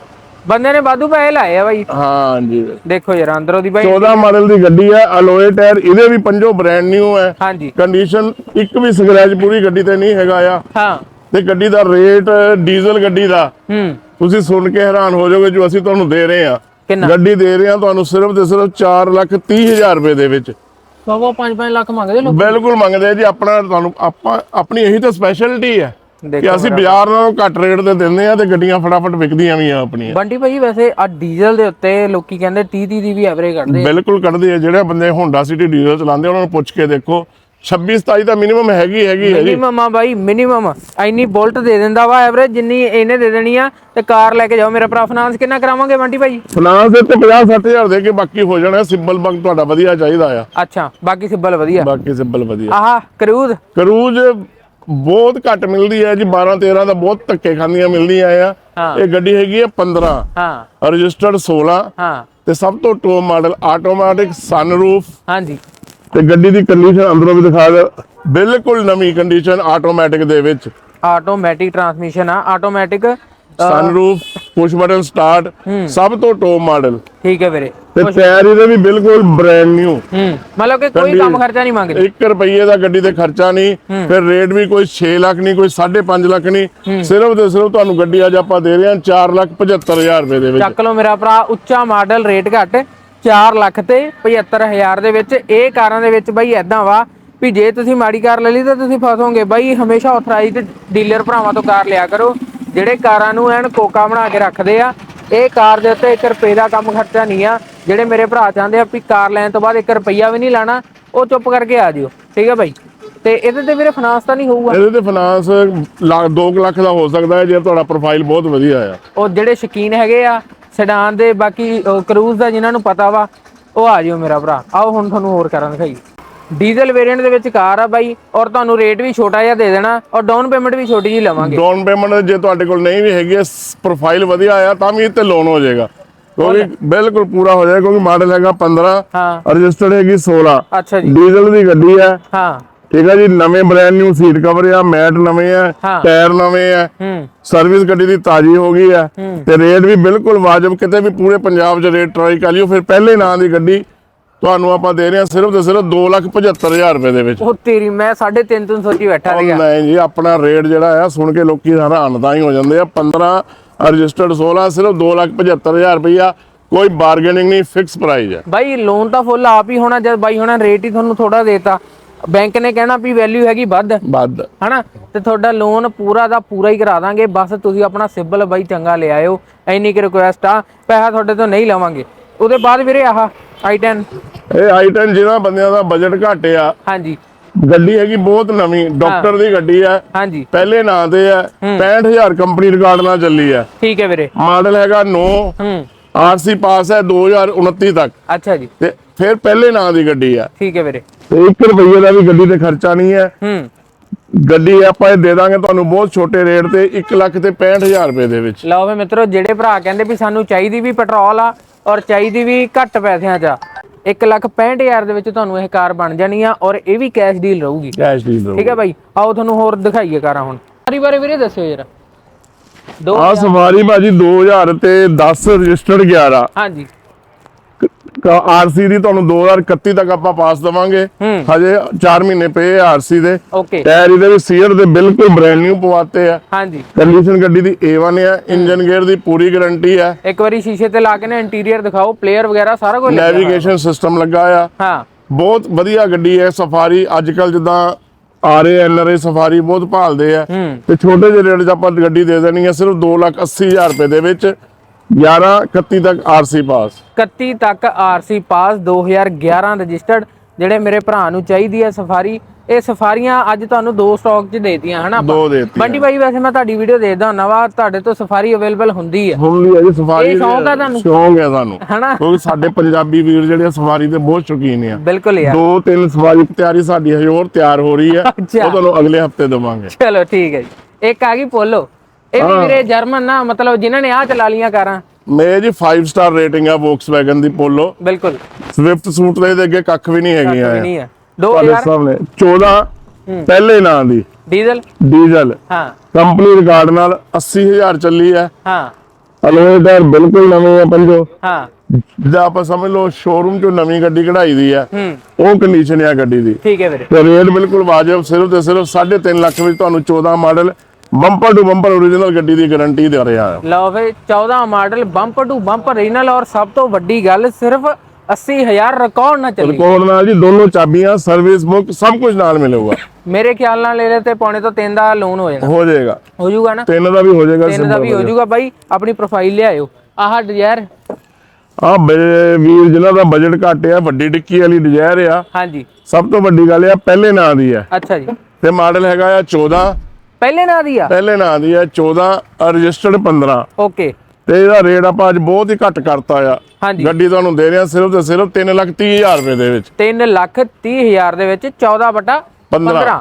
ਬੰਦੇ ਨੇ ਵਾਧੂ ਪੈਸੇ ਲਾਏ ਆ ਬਾਈ। ਹਾਂ ਜੀ ਦੇਖੋ ਯਾਰ ਅੰਦਰੋਂ ਦੀ ਬਾਈ। 14 ਮਾਡਲ ਦੀ ਗੱਡੀ ਹੈ ਅਲੋਏ ਟਾਇਰ ਇਹਦੇ ਵੀ ਪੰਜੋ ਬ੍ਰਾਂਡ ਨਿਊ ਹੈ ਹਾਂਜੀ। ਕੰਡੀਸ਼ਨ ਇੱਕ ਵੀ ਸਕ੍ਰੈਚ ਪੂਰੀ ਗੱਡੀ ਤੇ ਨਹੀਂ ਹੈਗਾ ਆ। ਹਾਂ। ਤੇ ਗੱਡੀ ਦਾ ਰੇਟ ਡੀਜ਼ਲ ਗੱਡੀ ਦਾ। ਹੂੰ। ਤੁਸੀਂ ਸੁਣ ਕੇ ਹੈਰਾਨ ਹੋ ਜਾਓਗੇ ਜੋ ਅਸੀਂ ਤੁਹਾਨੂੰ ਦੇ ਰਹੇ ਕਿੰਨਾ? ਗੱਡੀ ਦੇ ਰਹੇ ਹਾਂ ਤੁਹਾਨੂੰ ਸਿਰਫ ਤੇ ਸਿਰਫ 4 ਲੱਖ 30 ਹਜ਼ਾਰ ਰੁਪਏ ਦੇ ਵਿੱਚ। ਸਵਾ 5-5 ਲੱਖ ਮੰਗਦੇ ਲੋਕ। ਬਿਲਕੁਲ ਮੰਗਦੇ ਆ ਜੀ ਆਪਣਾ ਤੁਹਾਨੂੰ ਆਪਾਂ ਆਪਣੀ ਇਹੀ ਤਾਂ ਸਪੈਸ਼ਲਿਟੀ ਹੈ ਕਿ ਅਸੀਂ ਬਾਜ਼ਾਰ ਨਾਲੋਂ ਘੱਟ ਰੇਟ ਤੇ ਦਿੰਦੇ ਆ ਤੇ ਗੱਡੀਆਂ ਫਟਾਫਟ ਵਿਕਦੀਆਂ ਵੀ ਆ ਆਪਣੀਆਂ। ਬੰਟੀ ਭਾਜੀ ਵੈਸੇ ਆ ਡੀਜ਼ਲ ਦੇ ਉੱਤੇ ਲੋਕੀ ਕਹਿੰਦੇ 30 30 ਦੀ ਵੀ ਐਵਰੇਜ ਕੱਢਦੇ ਆ। ਬਿਲਕੁਲ ਕੱਢਦੇ ਆ ਜਿਹੜੇ ਬੰਦੇ ਹੋਂਡਾ ਸਿਟੀ ਡੀਜ਼ਲ ਚਲਾਉਂਦੇ ਉਹਨਾਂ ਨੂੰ ਪੁੱਛ ਕੇ ਦੇਖੋ 26 27 ਤਾਂ ਮਿਨੀਮਮ ਹੈਗੀ ਹੈਗੀ ਹੈ ਜੀ ਮਿਨੀਮਮ ਆ ਬਾਈ ਮਿਨੀਮਮ ਇੰਨੀ ਬੋਲਟ ਦੇ ਦਿੰਦਾ ਵਾ ਐਵਰੇਜ ਜਿੰਨੀ ਇਹਨੇ ਦੇ ਦੇਣੀ ਆ ਤੇ ਕਾਰ ਲੈ ਕੇ ਜਾਓ। ਮੇਰਾ ਭਰਾ ਫਾਈਨਾਂਸ ਕਿੰਨਾ ਕਰਾਵਾਂਗੇ ਬੰਟੀ ਭਾਜੀ ਫਾਈਨਾਂਸ ਦੇ ਤੇ 50 60000 ਦੇ ਕੇ ਬਾਕੀ ਹੋ ਜਾਣਾ। ਸਿੰਬਲ ਬੰਕ ਤੁਹਾਡਾ ਵਧੀਆ ਚਾਹੀਦਾ ਆ। ਅੱਛਾ ਬਾਕੀ ਸਿੱਬਲ ਵਧੀਆ। ਬਾਕੀ ਸਿੰਬਲ ਵਧੀਆ। ਆਹਾ ਕਰੂਜ਼? ਕਰੂਜ਼ ਬਹੁਤ ਘੱਟ ਮਿਲਦੀ ਹੈ ਜੀ। 12 13 ਦਾ ਬਹੁਤ ਧੱਕੇ ਖਾਂਦੀਆਂ ਮਿਲਦੀਆਂ ਆ। ਇਹ ਗੱਡੀ ਹੈਗੀ ਹੈ 15 ਹਾਂ। ਰਜਿਸਟਰਡ 16 ਹਾਂ। ਤੇ ਸਭ ਤੋਂ ਟੌਪ ਮਾਡਲ ਆਟੋਮੈਟਿਕ ਸਨਰੂਫ ਹਾਂਜੀ। ਤੇ ਗੱਡੀ ਦੀ ਕੰਡੀਸ਼ਨ ਅੰਦਰੋਂ ਵੀ ਦਿਖਾ ਦੇ ਬਿਲਕੁਲ ਨਵੀਂ ਕੰਡੀਸ਼ਨ ਆਟੋਮੈਟਿਕ ਦੇ ਵਿੱਚ। ਆਟੋਮੈਟਿਕ ਟਰਾਂਸਮਿਸ਼ਨ ਆ automatic sunroof push button start ਸਭ ਤੋਂ ਟੌਪ ਮਾਡਲ ਠੀਕ ਹੈ ਵੀਰੇ। ਤੇ ਟਾਇਰ ਇਹਦੇ ਵੀ ਬਿਲਕੁਲ ਬ੍ਰਾਂਡ ਨਿਊ ਹੂੰ ਮਤਲਬ ਕਿ ਕੋਈ ਕੰਮ ਖਰਚਾ ਨਹੀਂ ਮੰਗਦੇ। 1 ਰੁਪਏ ਦਾ ਗੱਡੀ ਤੇ ਖਰਚਾ ਨਹੀਂ ਫਿਰ ਰੇਟ ਵੀ ਕੋਈ 6 ਲੱਖ ਨਹੀਂ ਕੋਈ 5.5 ਲੱਖ ਨਹੀਂ। ਸਿਰਫ ਤੇ ਸਿਰਫ ਤੁਹਾਨੂੰ ਗੱਡੀ ਅੱਜ ਆਪਾਂ ਦੇ ਰਹੇ ਹਾਂ 4 ਲੱਖ 75000 ਰੁਪਏ ਦੇ ਵਿੱਚ। ਚੱਕ ਲਓ ਮੇਰਾ ਭਰਾ ਉੱਚਾ ਮਾਡਲ ਰੇਟ ਘੱਟ। 4 ਲੱਖ ਤੇ 75000 ਦੇ ਵਿੱਚ। ਇਹ ਕਾਰਾਂ ਦੇ ਵਿੱਚ ਬਾਈ ਐਦਾਂ ਵਾ ਵੀ ਜੇ ਤੁਸੀਂ ਮਾੜੀ ਕਾਰ ਲੈ ਲਈ ਤਾਂ ਤੁਸੀਂ ਫਸੋਗੇ। ਬਾਈ ਹਮੇਸ਼ਾ ਆਥੋਰਾਈਜ਼ਡ ਡੀਲਰ ਭਰਾਵਾਂ ਤੋਂ ਕਾਰ ਲਿਆ ਕਰੋ। ਜਿਹੜੇ ਕਾਰਾਂ ਨੂੰ ਐਨ ਕੋਕਾ ਬਣਾ ਕੇ ਰੱਖਦੇ ਆ ਇਹ ਕਾਰ ਦੇ ਉੱਤੇ 1 ਰੁਪਏ ਦਾ ਕੰਮ ਖਰਚਾ ਨਹੀਂ ਆ। ਜਿਹੜੇ ਮੇਰੇ ਭਰਾ ਚਾਹੁੰਦੇ ਆ ਵੀ ਕਾਰ ਲੈਣ ਤੋਂ ਬਾਅਦ 1 ਰੁਪਈਆ ਵੀ ਨਹੀਂ ਲਾਣਾ ਉਹ ਚੁੱਪ ਕਰਕੇ ਆ ਜਿਓ। ਠੀਕ ਹੈ ਬਾਈ? ਤੇ ਇਹਦੇ ਤੇ ਵੀਰੇ ਫਾਈਨਾਂਸ ਤਾਂ ਨਹੀਂ ਹੋਊਗਾ। ਇਹਦੇ ਤੇ ਫਾਈਨਾਂਸ 2 ਲੱਖ ਦਾ ਹੋ ਸਕਦਾ ਹੈ ਜੇ ਤੁਹਾਡਾ ਪ੍ਰੋਫਾਈਲ ਬਹੁਤ ਵਧੀਆ ਆ। ਉਹ ਜਿਹੜੇ ਸ਼ਕੀਨ ਹੈਗੇ ਆ ਸੈਡਾਨ ਦੇ ਬਾਕੀ ਕਰੂਜ਼ ਦਾ ਜਿਨ੍ਹਾਂ ਨੂੰ ਪਤਾ ਵਾ ਉਹ ਆ ਜਿਓ ਮੇਰਾ ਭਰਾ। ਆਓ ਹੁਣ ਤੁਹਾਨੂੰ ਹੋਰ ਕਰਾਂ ਦਿਖਾਈ। ਡੀਜ਼ਲ ਵੇਰੀਐਂਟ ਦੇ ਵਿੱਚ ਕਾਰ ਆ ਬਾਈ ਔਰ ਤੁਹਾਨੂੰ ਰੇਟ ਵੀ ਛੋਟਾ ਜਿਹਾ ਦੇ ਦੇਣਾ ਔਰ ਡਾਊਨ ਪੇਮੈਂਟ ਵੀ ਛੋਟੀ ਜੀ ਲਵਾਂਗੇ। ਡਾਊਨ ਪੇਮੈਂਟ ਜੇ ਤੁਹਾਡੇ ਕੋਲ ਨਹੀਂ ਵੀ ਹੈਗੀ ਪ੍ਰੋਫਾਈਲ ਵਧੀਆ ਆ ਤਾਂ ਵੀ ਤੇ ਲੋਨ ਹੋ ਜਾਏਗਾ। ਕਿਉਂਕਿ ਬਿਲਕੁਲ ਪੂਰਾ ਹੋ ਜਾਏਗਾ ਕਿਉਂਕਿ ਮਾਡਲ ਹੈਗਾ 15 ਹਾਂ। ਰਜਿਸਟਰਡ ਹੈਗੀ 16 ਅੱਛਾ ਜੀ। ਡੀਜ਼ਲ ਦੀ ਗੱਡੀ ਹੈ। ਹਾਂ। ਠੀਕ ਹੈ ਜੀ ਨਵੇਂ ਬ੍ਰਾਂਡ ਨਿਊ ਸੀਟ ਕਵਰ ਆ ਮੈਟ ਨਵੇਂ ਆ। ਟਾਇਰ ਨਵੇਂ ਆ। ਸਰਵਿਸ ਗੱਡੀ ਦੀ ਤਾਜ਼ੀ ਹੋ ਗਈ ਆ। ਤੇ ਰੇਟ ਵੀ ਬਿਲਕੁਲ ਵਾਜਬ ਕਿਤੇ ਵੀ ਪੂਰੇ ਪੰਜਾਬ 'ਚ ਰੇਟ ਟਰਾਈ ਕਰ ਲਿਓ ਫਿਰ ਪਹਿਲੇ ਨਾਂ ਦੀ ਗੱਡੀ ਤੁਹਾਨੂੰ ਆਪਾਂ ਦੇ ਰਹੇ ਹਾਂ ਸਿਰਫ ਤੇ ਸਿਰਫ 275000 ਰੁਪਏ ਦੇ ਵਿੱਚ। ਉਹ ਤੇਰੀ ਮੈਂ 3.5 3 ਸੋਚੀ ਬੈਠਾ ਸੀਗਾ। ਨਹੀਂ ਜੀ ਆਪਣਾ ਰੇਟ ਜਿਹੜਾ ਆ ਸੁਣ ਕੇ ਲੋਕੀ ਹੈਰਾਨ ਤਾਂ ਹੀ ਹੋ ਜਾਂਦੇ ਆ। 15 ਰਜਿਸਟਰਡ 16 ਸਿਰਫ 275000 ਰੁਪਇਆ ਕੋਈ ਬਾਰਗੇਨਿੰਗ ਨਹੀਂ ਫਿਕਸ ਪ੍ਰਾਈਸ ਹੈ ਬਾਈ ਲੋਨ ਤਾਂ ਫੁੱਲ ਆਪ ਹੀ ਹੋਣਾ ਜਦ ਬਾਈ ਹੋਣਾ ਰੇਟ ਹੀ ਤੁਹਾਨੂੰ ਥੋੜਾ ਦੇਤਾ। ਬੈਂਕ ਨੇ ਕਹਿਣਾ ਵੀ ਵੈਲਿਊ ਹੈਗੀ ਵੱਧ। ਵੱਧ। ਹਨਾ? ਤੇ ਤੁਹਾਡਾ ਲੋਨ ਪੂਰਾ ਦਾ ਪੂਰਾ ਹੀ ਕਰਾ ਦਾਂਗੇ ਬਸ ਤੁਸੀਂ ਆਪਣਾ ਸਿਬਲ ਬਾਈ ਚੰਗਾ ਲੈ ਆਇਓ ਐਨੀ ਕਿ ਰਿਕੁਐਸਟ ਆ ਪੈਸਾ ਤੁਹਾਡੇ ਤੋਂ ਨਹੀਂ ਲਵਾਂਗੇ। ਉਹਦੇ ਬਾਅਦ ਵੀਰੇ ਆਹ i10 ਇਹ ਆਈਟਨ ਜਿਹਨਾਂ ਬੰਦਿਆਂ ਦਾ ਬਜਟ ਘੱਟ ਆ। ਹਾਂਜੀ। ਗੱਡੀ ਹੈਗੀ ਬਹੁਤ ਨਵੀਂ ਡਾਕਟਰ ਦੀ ਗੱਡੀ ਹੈ ਹਾਂਜੀ। ਪਹਿਲੇ ਨਾਂ ਤੇ ਹੈ। 65000 ਕੰਪਨੀ ਰਿਕਾਰਡ ਨਾਲ ਚੱਲੀ ਹੈ ਠੀਕ ਹੈ ਵੀਰੇ। ਮਾਡਲ ਹੈਗਾ 9 ਹੂੰ। ਆਰਸੀ ਪਾਸ ਹੈ 2029 ਤੱਕ। ਅੱਛਾ ਜੀ। ਤੇ ਫਿਰ ਪਹਿਲੇ ਨਾਂ ਦੀ ਗੱਡੀ ਹੈ ਠੀਕ ਹੈ ਵੀਰੇ। ਤੇ 1 ਰੁਪਏ ਦਾ ਵੀ ਗੱਡੀ ਤੇ ਖਰਚਾ ਨਹੀਂ ਹੈ। ਹੂੰ। ਗੱਡੀ ਆਪਾਂ ਇਹ ਦੇ ਦਾਂਗੇ ਤੁਹਾਨੂੰ ਬਹੁਤ ਛੋਟੇ ਰੇਟ ਤੇ 1 ਲੱਖ ਤੇ 65000 ਰੁਪਏ ਦੇ ਵਿੱਚ। ਲਓ ਵੇ ਮਿੱਤਰੋ ਜਿਹੜੇ ਭਰਾ ਕਹਿੰਦੇ ਵੀ ਸਾਨੂੰ ਚਾਹੀਦੀ ਵੀ ਪੈਟਰੋਲ ਆ ਔਰ ਚਾਹੀਦੀ ਵੀ ਘੱਟ ਪੈਸਿਆਂ 'ਚ ਆ 1 ਲੱਖ 65000 ਦੇ ਵਿੱਚ ਤੁਹਾਨੂੰ ਇਹ ਕਾਰ ਬਣ ਜਾਣੀ ਆ ਔਰ ਇਹ ਵੀ ਕੈਸ਼ ਡੀਲ ਰਹੂਗੀ। ਕੈਸ਼ ਦੀ ਦੋ ਠੀਕ ਹੈ ਬਾਈ ਆਓ ਤੁਹਾਨੂੰ ਹੋਰ ਦਿਖਾਈਏ ਕਾਰਾਂ ਹੁਣ। ਸਾਰੀ ਬਾਰੇ ਵੀਰੇ ਦੱਸਿਓ ਜਰਾ। ਦੋ ਆ ਸਵਾਰੀ ਭਾਜੀ 2000 ਤੇ 10 ਰਜਿਸਟਰਡ 11 ਹਾਂਜੀ। ਆਰਸੀ ਦੀ ਤੁਹਾਨੂੰ 2031 ਤੱਕ ਆਪਾਂ ਪਾਸ ਦਵਾਂਗੇ। ਹਜੇ 4 ਮਹੀਨੇ ਪਏ ਆਰਸੀ ਦੇ। ਟਾਇਰ ਇਹਦੇ ਵੀ ਸੀਅਰ ਦੇ ਬਿਲਕੁਲ ਬ੍ਰਾਂਡ ਨਿਊ ਪਵਾਤੇ ਆ। ਹਾਂਜੀ। ਕੰਡੀਸ਼ਨ ਗੱਡੀ ਦੀ A1 ਹੈ ਇੰਜਨ ਗੇਅਰ ਦੀ ਪੂਰੀ ਗਾਰੰਟੀ ਹੈ ਇੱਕ ਵਾਰੀ ਸ਼ੀਸ਼ੇ ਤੇ ਲਾ ਕੇ ਨਾ ਇੰਟੀਰੀਅਰ ਦਿਖਾਓ ਪਲੇਅਰ ਵਗੈਰਾ ਸਾਰਾ ਕੁਝ। ਨੈਵੀਗੇਸ਼ਨ ਸਿਸਟਮ ਲੱਗਾ ਆ। ਹਾਂ। ਬਹੁਤ ਵਧੀਆ ਗੱਡੀ ਹੈ ਸਫਾਰੀ ਅੱਜ ਕੱਲ ਜਿੱਦਾਂ ਆ ਰਹੇ ਐਨਆਰਏ ਸਫਾਰੀ ਬਹੁਤ ਭਾਲਦੇ ਆ। ਤੇ ਛੋਟੇ ਜਿਹੇ ਰੇਟ 'ਚ ਆਪਾਂ ਗੱਡੀ ਦੇ ਦੇਣੀ ਹੈ ਸਿਰਫ 280000 ਰੁਪਏ ਦੇ ਵਿੱਚ। 11 31 ਤੱਕ ਆਰਸੀ ਪਾਸ। 31 ਤੱਕ ਆਰਸੀ ਪਾਸ 2011 ਰਜਿਸਟਰਡ ਜਿਹੜੇ ਮੇਰੇ ਭਰਾ ਨੂੰ ਚਾਹੀਦੀ ਹੈ ਸਫਾਰੀ ਇਹ ਸਫਾਰੀਆਂ ਅੱਜ ਤੁਹਾਨੂੰ ਦੋ ਸਟਾਕ 'ਚ ਦੇਤੀਆਂ ਹਨਾ ਆਪਾਂ? ਦੋ ਦੇਤੀ ਬੰਟੀ ਬਾਈ ਵੈਸੇ ਮੈਂ ਤੁਹਾਡੀ ਵੀਡੀਓ ਦੇਖਦਾ ਹੁੰਦਾ ਵਾ ਤੁਹਾਡੇ ਤੋਂ ਸਫਾਰੀ ਅਵੇਲੇਬਲ ਹੁੰਦੀ ਹੈ। ਹੁਣ ਵੀ ਹੈ ਜੀ ਸਫਾਰੀ ਇਹ ਸ਼ੌਂਕ ਆ ਤੁਹਾਨੂੰ? ਸ਼ੌਂਕ ਹੈ ਸਾਨੂੰ। ਹਨਾ? ਕਿਉਂਕਿ ਸਾਡੇ ਪੰਜਾਬੀ ਵੀਰ ਜਿਹੜੇ ਆ ਸਫਾਰੀ ਦੇ ਬਹੁਤ ਸ਼ੌਕੀਨ ਆ। ਬਿਲਕੁਲ ਯਾਰ। ਦੋ ਤਿੰਨ ਸਵਾਰੀ ਤਿਆਰੀ ਸਾਡੀ ਹਜੇ ਹੋਰ ਤਿਆਰ ਹੋ ਰਹੀ ਹੈ। ਅੱਛਾ। ਉਹ ਤੁਹਾਨੂੰ ਅਗਲੇ ਹਫ਼ਤੇ ਦੇਵਾਂਗੇ। ਚਲੋ ਠੀਕ ਹੈ ਜੀ। ਇੱਕ ਆ ਗਈ ਪੋਲੋ ਇਹ ਵੀ ਵੀਰੇ ਜਰਮਨ ਨਾ ਮਤਲਬ ਜਿਨ੍ਹਾਂ ਨੇ ਆ ਚਲਾ ਲੀਆਂ ਕਾਰਾਂ। ਮੇਰੇ ਜੀ 5 ਸਟਾਰ ਰੇਟਿੰਗ ਆ Volkswagen ਦੀ ਪੋਲੋ ਬਿਲਕੁਲ। ਸਵਿਫਟ ਸੂਟ ਦੇ ਅੱਗੇ ਕੱਖ ਵੀ ਨਹੀਂ ਹੈਗੀਆਂ ਵੀ ਨਹੀਂ ਹੈ ਦੋ ਤੁਹਾਡੇ ਯਾਰ ਸਾਹਮਣੇ। 14 ਪਹਿਲੇ ਨਾਂ ਦੀ। ਡੀਜ਼ਲ? ਡੀਜ਼ਲ। ਹਾਂ। ਕੰਪਨੀ ਰਿਕਾਰਡ ਨਾਲ 80000 ਚੱਲੀ ਹੈ ਹਾਂ। ਅਲੋਏ ਟਾਇਰ ਬਿਲਕੁਲ ਨਵੇਂ ਆ ਪੰਜੋ। ਹਾਂ। ਜਿੱਦਾਂ ਆਪਾਂ ਸਮਝ ਲਓ ਸ਼ੋਰੂਮ ਚੋਂ ਨਵੀਂ ਗੱਡੀ ਕਢਾਈ ਦੀ ਆ ਉਹ ਕੰਡੀਸ਼ਨ ਆ ਗੱਡੀ ਦੀ। ਠੀਕ ਹੈ ਵੀਰੇ। ਤੇ ਰੇਟ ਬਿਲਕੁਲ ਵਾਜਬ ਸਿਰਫ ਤੇ ਸਿਰਫ 3.5 ਲੱਖ ਵਿੱਚ ਤੁਹਾਨੂੰ 14 model bumper to bumper original ਗੱਡੀ ਦੀ ਗਾਰੰਟੀ ਦੇ ਰਿਹਾ ਆ ਲਓ ਫੇ 14 ਮਾਡਲ ਬੰਪਰ ਟੂ ਬੰਪਰ ਰੀਨਲ ਔਰ ਸਭ ਤੋਂ ਵੱਡੀ ਗੱਲ ਸਿਰਫ 80000 ਰਿਕਾਰਡ ਨਾ ਚੱਲੀ। ਰਿਕਾਰਡ ਨਾਲ ਜੀ ਦੋਨੋਂ ਚਾਬੀਆਂ ਸਰਵਿਸ ਬੁੱਕ ਸਭ ਕੁਝ ਨਾਲ ਮਿਲੇਗਾ। ਮੇਰੇ ਖਿਆਲ ਨਾਲ ਇਹਦੇ ਤੇ ਪੌਣੇ ਤੋਂ 3 ਦਾ ਲੋਨ ਹੋ ਜਾਣਾ ਹੋ ਜਾਏਗਾ। ਹੋ ਜਾਊਗਾ ਨਾ? ਤਿੰਨ ਦਾ ਵੀ ਹੋ ਜਾਏਗਾ 3 ਦਾ ਵੀ ਹੋ ਜਾਊਗਾ ਬਾਈ ਆਪਣੀ ਪ੍ਰੋਫਾਈਲ ਲਿਆਇਓ। ਆਹ ਡਿਜ਼ਾਇਰ ਆ ਮੇਰੇ ਵੀਰ ਜਿਨ੍ਹਾਂ ਦਾ ਬਜਟ ਘੱਟ ਆ ਵੱਡੀ ਟਿੱਕੀ ਵਾਲੀ ਡਿਜ਼ਾਇਰ ਆ। ਹਾਂਜੀ। ਸਭ ਤੋਂ ਵੱਡੀ ਗੱਲ ਆ ਪਹਿਲੇ ਨਾਂ ਦੀ ਆ। ਅੱਛਾ ਜੀ। ਤੇ ਮਾਡਲ ਹੈਗਾ ਆ 14 ਪਹਿਲੇ ਨਾਂ ਦੀ ਆ? ਪਹਿਲੇ ਨਾਂ ਦੀ ਆ 14 ਰਜਿਸਟਰਡ 15 ਓਕੇ। ਤੇ ਇਹਦਾ ਰੇਟ ਆਪਾਂ ਅੱਜ ਬਹੁਤ ਹੀ ਘੱਟ ਕਰਤਾ ਆ। ਗੱਡੀ ਤੁਹਾਨੂੰ ਦੇ ਰਹੇ ਸਿਰਫ ਤੇ ਸਿਰਫ 3 ਲੱਖ 30 ਹਜ਼ਾਰ ਰੁਪਏ ਦੇ ਵਿੱਚ। 3 ਲੱਖ 30 ਹਜ਼ਾਰ ਦੇ ਵਿੱਚ 14 ਬਟਾ 15 15